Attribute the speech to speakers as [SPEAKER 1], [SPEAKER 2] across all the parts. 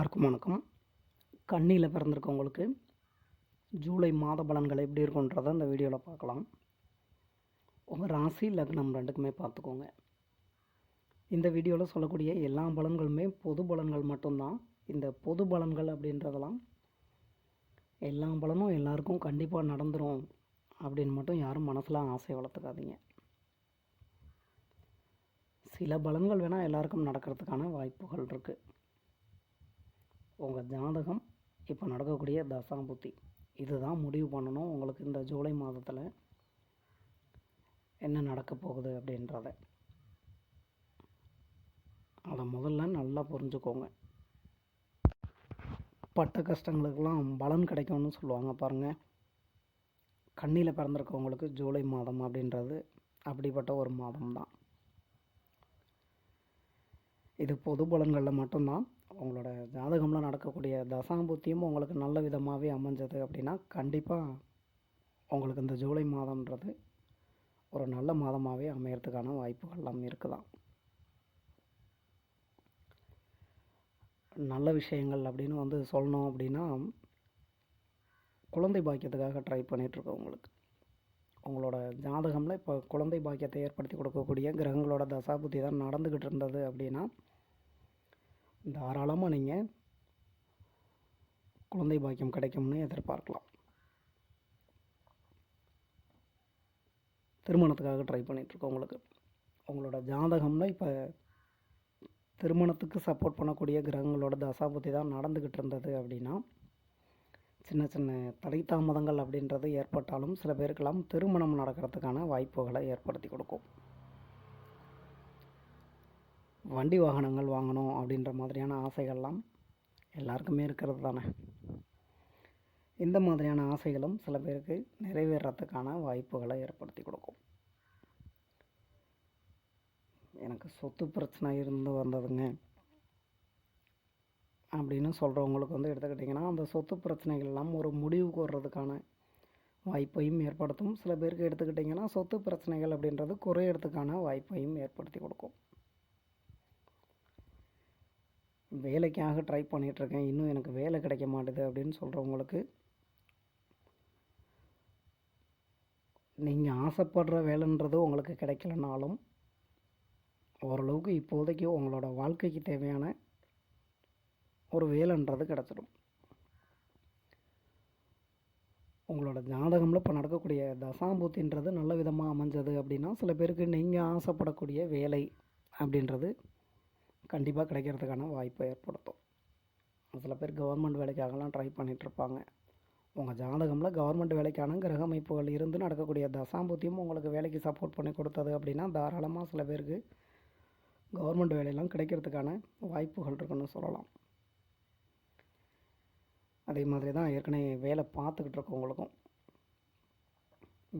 [SPEAKER 1] எல்லாருக்கும் வணக்கம். கண்ணியில் பிறந்திருக்கவங்களுக்கு ஜூலை மாத பலன்கள் எப்படி இருக்குன்றதை இந்த வீடியோவில் பார்க்கலாம். உங்கள் ராசி லக்னம் ரெண்டுக்குமே பார்த்துக்கோங்க. இந்த வீடியோவில் சொல்லக்கூடிய எல்லா பலன்களுமே பொது பலன்கள் மட்டும்தான். இந்த பொது பலன்கள் அப்படின்றதெல்லாம் எல்லா பலனும் எல்லாருக்கும் கண்டிப்பாக நடந்துடும் அப்படின்னு மட்டும் யாரும் மனசில் ஆசை வளர்த்துக்காதீங்க. சில பலன்கள் வேணால் எல்லாருக்கும் நடக்கிறதுக்கான வாய்ப்புகள் இருக்குது உங்கள் ஜாதகம் இப்போ நடக்கக்கூடிய தசாபுத்தி. இதுதான் முடிவு பண்ணணும். உங்களுக்கு இந்த ஜூலை மாதத்தில் என்ன நடக்க போகுது அப்படின்றத. அதை முதல்ல நல்லா புரிஞ்சுக்கோங்க. பட்ட கஷ்டங்களுக்கெல்லாம் பலன் கிடைக்கும்னு சொல்லுவாங்க பாருங்கள் கண்ணியில் பிறந்திருக்கவங்களுக்கு ஜூலை மாதம் அப்படின்றது அப்படிப்பட்ட ஒரு மாதம் தான் இது பொது பலன்களில் மட்டும்தான். உங்களோட ஜாதகமில் நடக்கக்கூடிய தசாம்பூத்தியும் உங்களுக்கு நல்ல விதமாகவே அமைஞ்சது அப்படின்னா கண்டிப்பாக உங்களுக்கு இந்த ஜூலை மாதம்ன்றது ஒரு நல்ல மாதமாகவே அமையறதுக்கான வாய்ப்புகள்லாம் இருக்குதான். நல்ல விஷயங்கள் அப்படின்னு வந்து சொல்லணும் அப்படின்னா குழந்தை பாக்கியத்துக்காக ட்ரை பண்ணிகிட்ருக்கோம் உங்களுக்கு. உங்களோட ஜாதகமில் இப்போ குழந்தை பாக்கியத்தை ஏற்படுத்தி கொடுக்கக்கூடிய கிரகங்களோட தசாபுத்தி தான் நடந்துக்கிட்டு இருந்தது அப்படின்னா தாராளமாக நீங்கள் குழந்தை பாக்கியம் கிடைக்கும்னு எதிர்பார்க்கலாம். திருமணத்துக்காக ட்ரை பண்ணிகிட்ருக்கோம் உங்களுக்கு. உங்களோட ஜாதகம்ல இப்போ திருமணத்துக்கு சப்போர்ட் பண்ணக்கூடிய கிரகங்களோட தசாபுத்தி தான் நடந்துக்கிட்டு இருந்தது அப்படின்னா சின்ன சின்ன தடை தாமதங்கள் அப்படின்றது ஏற்பட்டாலும் சில பேருக்கெல்லாம் திருமணம் நடக்கிறதுக்கான வாய்ப்புகளை ஏற்படுத்தி கொடுக்கும். வண்டி வாகனங்கள் வாங்கணும் அப்படின்ற மாதிரியான ஆசைகள்லாம் எல்லாருக்குமே இருக்கிறது தானே? இந்த மாதிரியான ஆசைகளும் சில பேருக்கு நிறைவேறத்துக்கான வாய்ப்புகளை ஏற்படுத்தி கொடுக்கும். எனக்கு சொத்து பிரச்சனை இருந்து வந்ததுங்க. அப்படின்னு சொல்கிறவங்களுக்கு வந்து எடுத்துக்கிட்டிங்கன்னா அந்த சொத்து பிரச்சனைகள் எல்லாம் ஒரு முடிவுக்கு வர்றதுக்கான வாய்ப்பையும் ஏற்படுத்தும். சில பேருக்கு எடுத்துக்கிட்டிங்கன்னா சொத்து பிரச்சனைகள் அப்படின்றது குறையிறதுக்கான வாய்ப்பையும் ஏற்படுத்தி கொடுக்கும். வேலைக்காக ட்ரை பண்ணிகிட்ருக்கேன் இன்னும் எனக்கு வேலை கிடைக்க மாட்டுது அப்படின்னு சொல்கிறவங்களுக்கு நீங்கள் ஆசைப்படுற வேலைன்றது உங்களுக்கு கிடைக்கலனாலும் ஓரளவுக்கு இப்போதைக்கு உங்களோட வாழ்க்கைக்கு தேவையான ஒரு வேலைன்றது கிடச்சிடும். உங்களோட ஜாதகமில் இப்போ நடக்கக்கூடிய தசாம்பூத்தின்றது நல்ல விதமாக அமைஞ்சது அப்படின்னா சில பேருக்கு நீங்கள் ஆசைப்படக்கூடிய வேலை அப்படின்றது கண்டிப்பாக கிடைக்கிறதுக்கான வாய்ப்பை ஏற்படுத்தும். சில பேர் கவர்மெண்ட் வேலைக்காகலாம் ட்ரை பண்ணிகிட்ருப்பாங்க உங்கள் ஜாதகமில் கவர்மெண்ட் வேலைக்கான கிரக அமைப்புகள் இருந்து நடக்கக்கூடிய தசாம்பூத்தியும் உங்களுக்கு வேலைக்கு சப்போர்ட் பண்ணி கொடுத்தது அப்படின்னா தாராளமாக சில பேருக்கு கவர்மெண்ட் வேலையெல்லாம் கிடைக்கிறதுக்கான வாய்ப்புகள் இருக்குன்னு சொல்லலாம். அதே மாதிரி தான் ஏற்கனவே வேலை பார்த்துக்கிட்டு இருக்கவங்களுக்கும்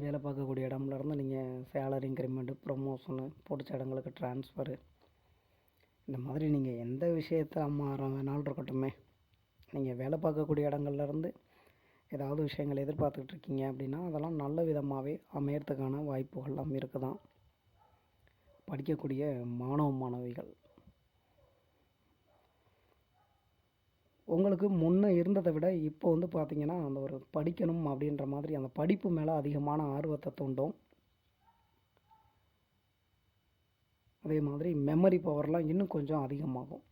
[SPEAKER 1] வேலை பார்க்கக்கூடிய இடம்லேருந்து நீங்கள் சேலரி இன்க்ரிமெண்ட்டு ப்ரொமோஷனு பிடிச்ச இடங்களுக்கு ட்ரான்ஸ்ஃபரு இந்த மாதிரி நீங்கள் எந்த விஷயத்த மாற வேணாலும் இருக்கட்டுமே. நீங்கள் வேலை பார்க்கக்கூடிய இடங்கள்லேருந்து ஏதாவது விஷயங்கள் எதிர்பார்த்துக்கிட்டு இருக்கீங்க அப்படின்னா அதெல்லாம் நல்ல விதமாகவே அமையறதுக்கான வாய்ப்புகள்லாம் இருக்குதான். படிக்கக்கூடிய மாணவ மாணவிகள். உங்களுக்கு முன்னே இருந்ததை விட இப்போ வந்து பார்த்திங்கன்னா அந்த ஒரு படிக்கணும் அப்படின்ற மாதிரி அந்த படிப்பு மேலே அதிகமான ஆர்வத்தை தூண்டும். அதே மாதிரி மெமரி பவர்லாம் இன்னும் கொஞ்சம் அதிகமாகும்.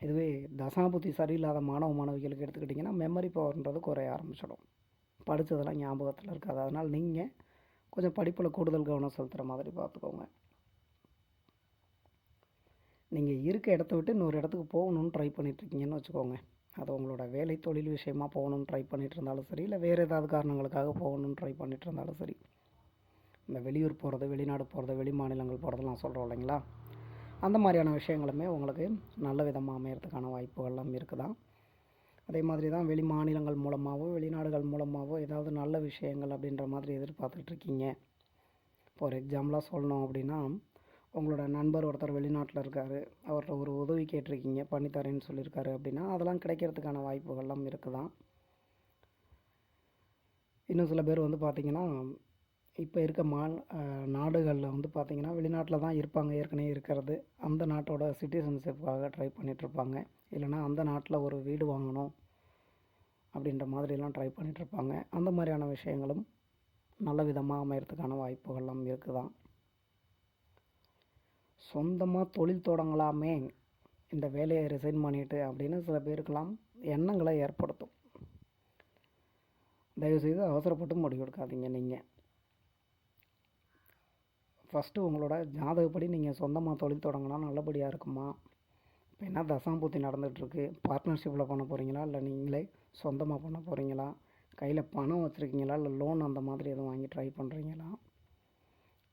[SPEAKER 1] இதுவே தசாபுத்தி சரியில்லாத மாணவ மாணவிகளுக்கு எடுத்துக்கிட்டிங்கன்னா மெமரி பவர்ன்றது குறைய ஆரம்பிச்சிடும். படித்ததெல்லாம் ஞாபகத்தில் இருக்காது. அதனால் நீங்கள் கொஞ்சம் படிப்பில் கூடுதல் கவனம் செலுத்துகிற மாதிரி பார்த்துக்கோங்க. நீங்கள் இருக்க இடத்த விட்டு இன்னொரு இடத்துக்கு போகணுன்னு ட்ரை பண்ணிகிட்ருக்கீங்கன்னு வச்சுக்கோங்க. அது உங்களோட வேலை தொழில் விஷயமாக போகணுன்னு ட்ரை பண்ணிகிட்டு இருந்தாலும் சரி இல்லை வேறு ஏதாவது காரணங்களுக்காக போகணுன்னு ட்ரை பண்ணிகிட்டு இருந்தாலும் சரி. இந்த வெளியூர் போகிறது வெளிநாடு போகிறது வெளி மாநிலங்கள் போகிறதெல்லாம் சொல்கிறோம் இல்லைங்களா? அந்த மாதிரியான விஷயங்களுமே உங்களுக்கு நல்ல விதமாக அமையறதுக்கான வாய்ப்புகள்லாம் இருக்குதான் அதே மாதிரி தான் வெளி மாநிலங்கள் மூலமாகவோ வெளிநாடுகள் மூலமாகவோ ஏதாவது நல்ல விஷயங்கள் அப்படின்ற மாதிரி எதிர்பார்த்துட்ருக்கீங்க. இப்போ ஒரு எக்ஸாம்பிளாக சொல்லணும் அப்படின்னா உங்களோட நண்பர் ஒருத்தர் வெளிநாட்டில் இருக்கார் அவர்கிட்ட ஒரு உதவி கேட்டிருக்கீங்க பண்ணித்தரேன்னு சொல்லியிருக்காரு அப்படின்னா அதெல்லாம் கிடைக்கிறதுக்கான வாய்ப்புகள்லாம் இருக்குதான் இன்னும் சில பேர் வந்து பார்த்திங்கன்னா இப்போ இருக்க மா நாடுகளில் வந்து பார்த்திங்கன்னா வெளிநாட்டில் தான் இருப்பாங்க ஏற்கனவே இருக்கிறது. அந்த நாட்டோட சிட்டிசன்ஷிப்புக்காக ட்ரை பண்ணிகிட்ருப்பாங்க இல்லைன்னா அந்த நாட்டில் ஒரு வீடு வாங்கணும் அப்படின்ற மாதிரிலாம் ட்ரை பண்ணிகிட்ருப்பாங்க அந்த மாதிரியான விஷயங்களும் நல்ல விதமாக அமையறதுக்கான வாய்ப்புகள்லாம் இருக்குதான். சொந்தமாக தொழில் தொடங்கலாமே இந்த வேலையை ரிசைன் பண்ணிவிட்டு அப்படின்னு சில பேருக்கெல்லாம் எண்ணங்களை ஏற்படுத்தும். தயவுசெய்து அவசரப்பட்டு முடிவெடுக்காதீங்க நீங்கள் ஃபஸ்ட்டு உங்களோட ஜாதகப்படி நீங்கள் சொந்தமாக தொழில் தொடங்கினா நல்லபடியாக இருக்குமா? இப்போ என்ன தசாம்பூர்த்தி நடந்துகிட்ருக்கு? பார்ட்னர்ஷிப்பில் பண்ண போகிறீங்களா? இல்லை நீங்களே சொந்தமாக பண்ண போகிறீங்களா? கையில் பணம் வச்சுருக்கீங்களா? இல்லை லோன் அந்த மாதிரி எதுவும் வாங்கி ட்ரை பண்ணுறீங்களா?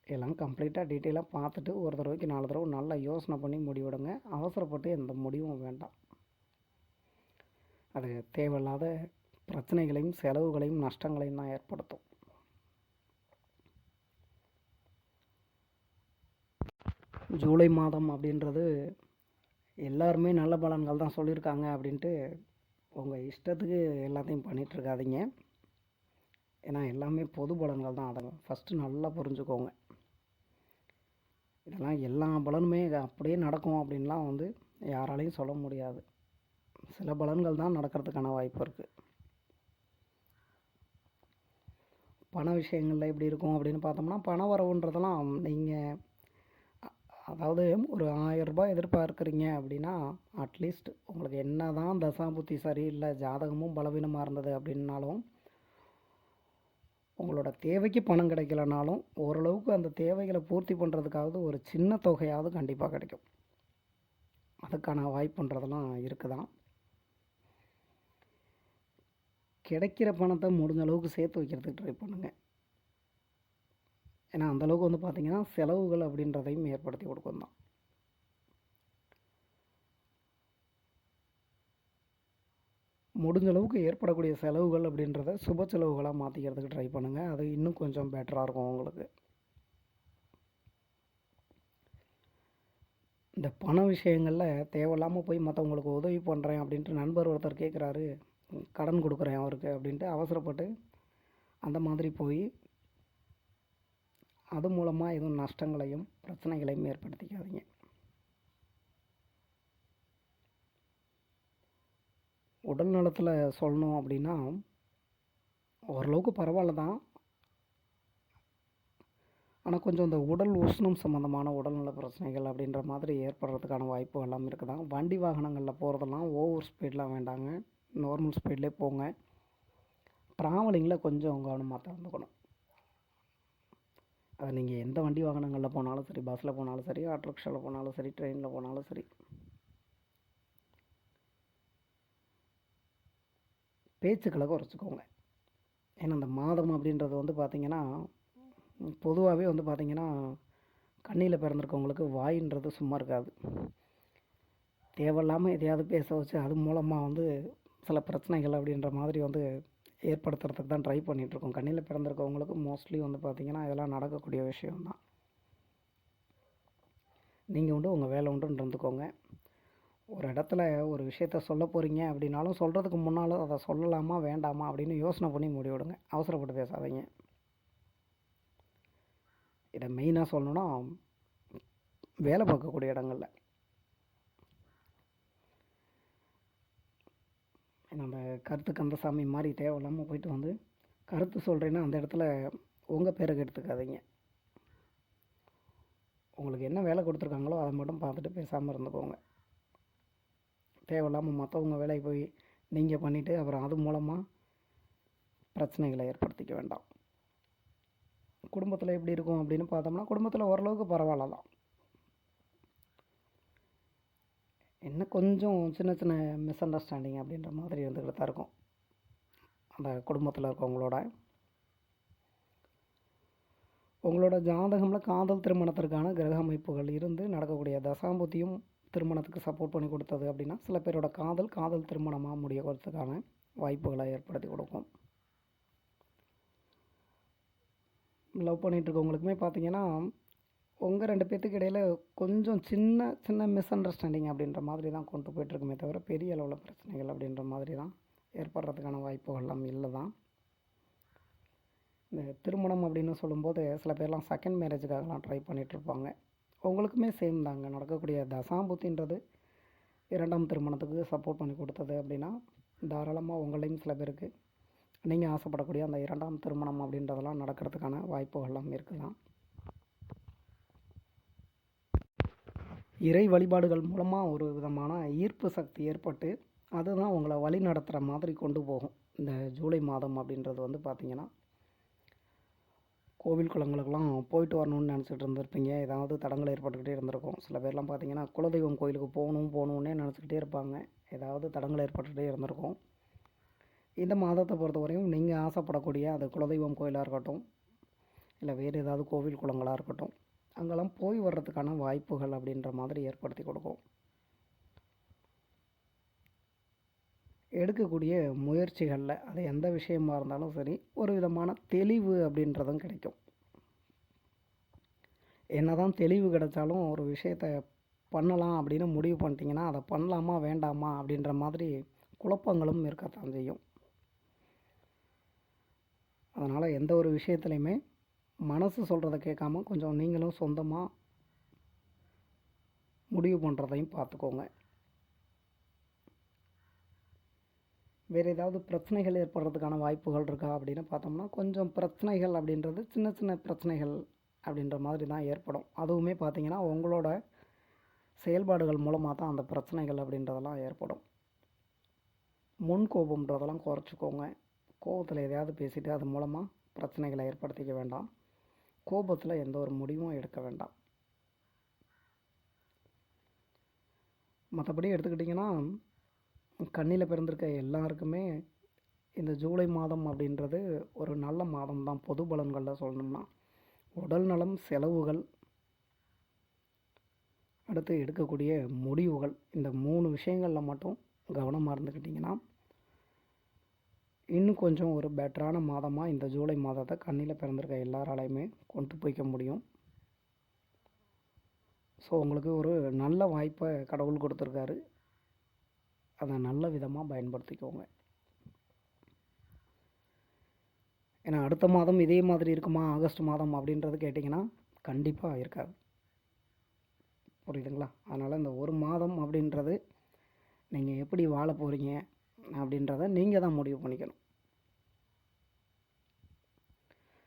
[SPEAKER 1] எல்லாம் கம்ப்ளீட்டாக டீட்டெயிலாக பார்த்துட்டு ஒரு தடவைக்கு நாலு தடவை நல்லா யோசனை பண்ணி முடிவெடுங்க. அவசரப்பட்டு எந்த முடிவும் வேண்டாம். அது தேவையில்லாத பிரச்சனைகளையும் செலவுகளையும் நஷ்டங்களையும் தான் ஏற்படுத்தும். ஜூலை மாதம் அப்படின்றது எல்லாருமே நல்ல பலன்கள் தான் சொல்லியிருக்காங்க அப்படின்ட்டு உங்கள் இஷ்டத்துக்கு எல்லாத்தையும் பண்ணிகிட்ருக்காதீங்க. ஏன்னா எல்லாமே பொது பலன்கள் தான். அதை ஃபஸ்ட்டு நல்லா புரிஞ்சுக்கோங்க. இதெல்லாம் எல்லா பலனுமே அப்படியே நடக்கும் அப்படின்லாம் வந்து யாராலையும் சொல்ல முடியாது. சில பலன்கள் தான் நடக்கிறதுக்கான வாய்ப்பு இருக்குது பண விஷயங்களில் எப்படி இருக்கும் அப்படின்னு பார்த்தோம்னா பண வரவுன்றதெல்லாம் நீங்கள் அதாவது ஒரு ஆயரூபா எதிர்பார்க்குறீங்க அப்படின்னா அட்லீஸ்ட் உங்களுக்கு என்ன தான் தசாபுத்தி சரியில்லை ஜாதகமும் பலவீனமாக இருந்தது அப்படின்னாலும் உங்களோட தேவைக்கு பணம் கிடைக்கலனாலும் ஓரளவுக்கு அந்த தேவைகளை பூர்த்தி பண்ணுறதுக்காவது ஒரு சின்ன தொகையாவது கண்டிப்பாக கிடைக்கும். அதுக்கான வாய்ப்புன்றதெல்லாம் இருக்குதான். கிடைக்கிற பணத்தை முடிஞ்ச அளவுக்கு சேர்த்து வைக்கிறதுக்கு ட்ரை பண்ணுங்கள் ஏன்னா அந்தளவுக்கு வந்து பார்த்திங்கன்னா செலவுகள் அப்படின்றதையும் ஏற்படுத்தி கொடுக்கும் தான். முடிஞ்ச அளவுக்கு ஏற்படக்கூடிய செலவுகள் அப்படின்றத சுப செலவுகளாக மாற்றிக்கிறதுக்கு ட்ரை பண்ணுங்கள் அது இன்னும் கொஞ்சம் பெட்டராக இருக்கும் உங்களுக்கு. இந்த பண விஷயங்களில் தேவையில்லாமல் போய் மற்றவங்களுக்கு உதவி பண்ணுறேன் அப்படின்ட்டு நண்பர் ஒருத்தர் கேட்குறாரு கடன் கொடுக்குறேன் அவருக்கு அப்படின்ட்டு அவசரப்பட்டு அந்த மாதிரி போய் அது மூலமாக எதுவும் நஷ்டங்களையும் பிரச்சனைகளையும் ஏற்படுத்திக்காதீங்க. உடல் நலத்தில் சொல்லணும் அப்படின்னா ஓரளவுக்கு பரவாயில்ல தான். ஆனால் கொஞ்சம் இந்த உடல் உஷ்ணம் சம்மந்தமான உடல்நல பிரச்சனைகள் அப்படின்ற மாதிரி ஏற்படுறதுக்கான வாய்ப்பு எல்லாம் இருக்குதான் வண்டி வாகனங்களில் போகிறதெல்லாம் ஓவர் ஸ்பீட்லாம் வேண்டாங்க. நார்மல் ஸ்பீட்லேயே போங்க. ட்ராவலிங்கில் கொஞ்சம் கவனமாக திறந்துக்கணும் அது நீங்கள் எந்த வண்டி வாகனங்களில் போனாலும் சரி பஸ்ஸில் போனாலும் சரி ஆட்டோ ரிக்ஷாவில் போனாலும் சரி ட்ரெயினில் போனாலும் சரி. பேச்சுக்களை குறைச்சிக்கோங்க. ஏன்னா இந்த மாதம் அப்படின்றது வந்து பார்த்திங்கன்னா பொதுவாகவே வந்து பார்த்திங்கன்னா கண்ணியில் பிறந்திருக்கவங்களுக்கு வாயின்றது சும்மா இருக்காது. தேவையில்லாமல் எதையாவது பேச வச்சு அது மூலமாக வந்து சில பிரச்சனைகள் அப்படின்ற மாதிரி வந்து ஏற்படுத்துறதுக்கு தான் ட்ரை பண்ணிகிட்ருக்கோம் கண்ணியில் பிறந்திருக்கவங்களுக்கு மோஸ்ட்லி வந்து பார்த்திங்கன்னா இதெல்லாம் நடக்கக்கூடிய விஷயம்தான். நீங்கள் உண்டு உங்கள் வேலை உண்டுன்னு இருந்துக்கோங்க. ஒரு இடத்துல ஒரு விஷயத்த சொல்ல போகிறீங்க அப்படின்னாலும் சொல்கிறதுக்கு முன்னால் அதை சொல்லலாமா வேண்டாமா அப்படின்னு யோசனை பண்ணி முடிவிடுங்க. அவசரப்பட்டு பேசாதீங்க. இதை மெயினாக சொல்லணுன்னா வேலை பார்க்கக்கூடிய இடங்களில். நம்ம கருத்து கந்தசாமி மாதிரி தேவையில்லாமல் போயிட்டு வந்து கருத்து சொல்கிறேன்னா அந்த இடத்துல உங்கள் பேருக்கு எடுத்துக்காதீங்க உங்களுக்கு என்ன வேலை கொடுத்துருக்காங்களோ அதை மட்டும் பார்த்துட்டு பேசாமல் இருந்துக்கோங்க. தேவையில்லாமல் மற்றவங்க வேலைக்கு போய் நீங்கள் பண்ணிவிட்டு அப்புறம் அது மூலமாக பிரச்சனைகளை ஏற்படுத்திக்க வேண்டாம். குடும்பத்தில் எப்படி இருக்கும் அப்படின்னு பார்த்தோம்னா குடும்பத்தில் ஓரளவுக்கு பரவாயில்ல தான். என்ன கொஞ்சம் சின்ன சின்ன மிஸ் அண்டர்ஸ்டாண்டிங் அப்படின்ற மாதிரி இருந்துக்கிட்டு தான் இருக்கும். அந்த குடும்பத்தில் இருக்கவங்களோட. உங்களோட ஜாதகமில் காதல் திருமணத்திற்கான கிரக அமைப்புகள் இருந்து நடக்கக்கூடிய தசாம்புத்தியும் திருமணத்துக்கு சப்போர்ட் பண்ணி கொடுத்தது அப்படின்னா சில பேரோட காதல் காதல் திருமணமாக முடியறதுக்கான வாய்ப்புகளை ஏற்படுத்தி கொடுக்கும். லவ் பண்ணிகிட்டு இருக்கவங்களுக்குமே பார்த்தீங்கன்னா உங்கள் ரெண்டு பேர்த்துக்கு இடையில் கொஞ்சம் சின்ன சின்ன மிஸ் அண்டர்ஸ்டாண்டிங் அப்படின்ற மாதிரி தான் கொண்டு போயிட்டுருக்குமே தவிர பெரிய அளவில் பிரச்சனைகள் அப்படின்ற மாதிரி தான் ஏற்படுறதுக்கான வாய்ப்புகள்லாம் இல்லை தான். இந்த திருமணம் அப்படின்னு சொல்லும்போது சில பேர்லாம் செகண்ட் மேரேஜுக்காகலாம் ட்ரை பண்ணிகிட்ருப்பாங்க உங்களுக்குமே சேம் தாங்க. நடக்கக்கூடிய தசாம்புத்தின்றது இரண்டாம் திருமணத்துக்கு சப்போர்ட் பண்ணி கொடுத்தது அப்படின்னா தாராளமாக உங்களையும் சில பேருக்கு நீங்கள் ஆசைப்படக்கூடிய அந்த இரண்டாம் திருமணம் அப்படின்றதெல்லாம் நடக்கிறதுக்கான வாய்ப்புகள்லாம் இருக்குதான். இறை வழிபாடுகள் மூலமாக ஒரு விதமான ஈர்ப்பு சக்தி ஏற்பட்டு அதுதான் உங்களை வழி நடத்துகிற மாதிரி கொண்டு போகும். இந்த ஜூலை மாதம் அப்படின்றது வந்து பார்த்திங்கன்னா கோவில் குளங்களுக்கெல்லாம் போயிட்டு வரணும்னு நினச்சிட்டு இருந்திருப்பீங்க. ஏதாவது தடங்கள் ஏற்பட்டுக்கிட்டே இருந்திருக்கும். சில பேர்லாம் பார்த்தீங்கன்னா குலதெய்வம் கோயிலுக்கு போகணும் போகணுன்னே நினச்சிக்கிட்டே இருப்பாங்க. ஏதாவது தடங்கள் ஏற்பட்டுக்கிட்டே இருந்திருக்கும். இந்த மாதத்தை பொறுத்தவரையும் நீங்கள் ஆசைப்படக்கூடிய அது குலதெய்வம் கோயிலாக இருக்கட்டும் இல்லை வேறு ஏதாவது கோவில் குளங்களாக இருக்கட்டும் அங்கெல்லாம் போய் வர்றதுக்கான வாய்ப்புகள் அப்படின்ற மாதிரி ஏற்படுத்தி கொடுக்கும். எடுக்கக்கூடிய முயற்சிகளில் அது எந்த விஷயமா இருந்தாலும் சரி ஒரு விதமான தெளிவு அப்படின்றதும் கிடைக்கும். என்னதான் தெளிவு கிடைச்சாலும் ஒரு விஷயத்தை பண்ணலாம் அப்படின்னு முடிவு பண்ணிட்டீங்கன்னா அதை பண்ணலாமா வேண்டாமா அப்படின்ற மாதிரி குழப்பங்களும் இருக்கத்தான் செய்யும். அதனால் எந்த ஒரு விஷயத்துலையுமே மனசு சொல்கிறத கேட்காம கொஞ்சம் நீங்களும் சொந்தமாக முடிவு பண்ணுறதையும் பார்த்துக்கோங்க. வேறு ஏதாவது பிரச்சனைகள் ஏற்படுறதுக்கான வாய்ப்புகள் இருக்கா அப்படின்னு பார்த்தோம்னா கொஞ்சம் பிரச்சனைகள் அப்படின்றது சின்ன சின்ன பிரச்சனைகள் அப்படின்ற மாதிரி தான் ஏற்படும். அதுவுமே பார்த்திங்கன்னா உங்களோட செயல்பாடுகள் மூலமாக தான் அந்த பிரச்சனைகள் அப்படின்றதெல்லாம் ஏற்படும். முன் கோபம்ன்றதெல்லாம் குறைச்சிக்கோங்க. கோபத்தில் எதையாவது பேசிவிட்டு அது மூலமாக பிரச்சனைகளை ஏற்படுத்திக்க வேண்டாம். கோபத்தில் எந்த ஒரு முடிவும் எடுக்க வேண்டாம். மற்றபடி எடுத்துக்கிட்டிங்கன்னா கண்ணியில் பிறந்திருக்க எல்லாருக்குமே இந்த ஜூலை மாதம் அப்படின்றது ஒரு நல்ல மாதம் தான் பொது பலன்களில் சொல்லணும்னா உடல் நலம் செலவுகள் அடுத்து எடுக்கக்கூடிய முடிவுகள் இந்த மூணு விஷயங்களில் மட்டும் கவனமாக இருந்துக்கிட்டிங்கன்னா இன்னும் கொஞ்சம் ஒரு பெட்டரான மாதமாக இந்த ஜூலை மாதத்தை கண்ணில் பிறந்திருக்க எல்லாராலையுமே கொண்டு போய்க்க முடியும். ஸோ உங்களுக்கு ஒரு நல்ல வாய்ப்பை கடவுள் கொடுத்துருக்காரு. அதை நல்ல விதமாக பயன்படுத்திக்கோங்க. ஏன்னா அடுத்த மாதம் இதே மாதிரி இருக்குமா? ஆகஸ்ட் மாதம் அப்படின்றது கேட்டிங்கன்னா கண்டிப்பாக இருக்காது. புரியுதுங்களா? அதனால் இந்த ஒரு மாதம் அப்படின்றது நீங்கள் எப்படி வாழ போகிறீங்க அப்படின்றத நீங்கள் தான் முடிவு பண்ணிக்கணும்.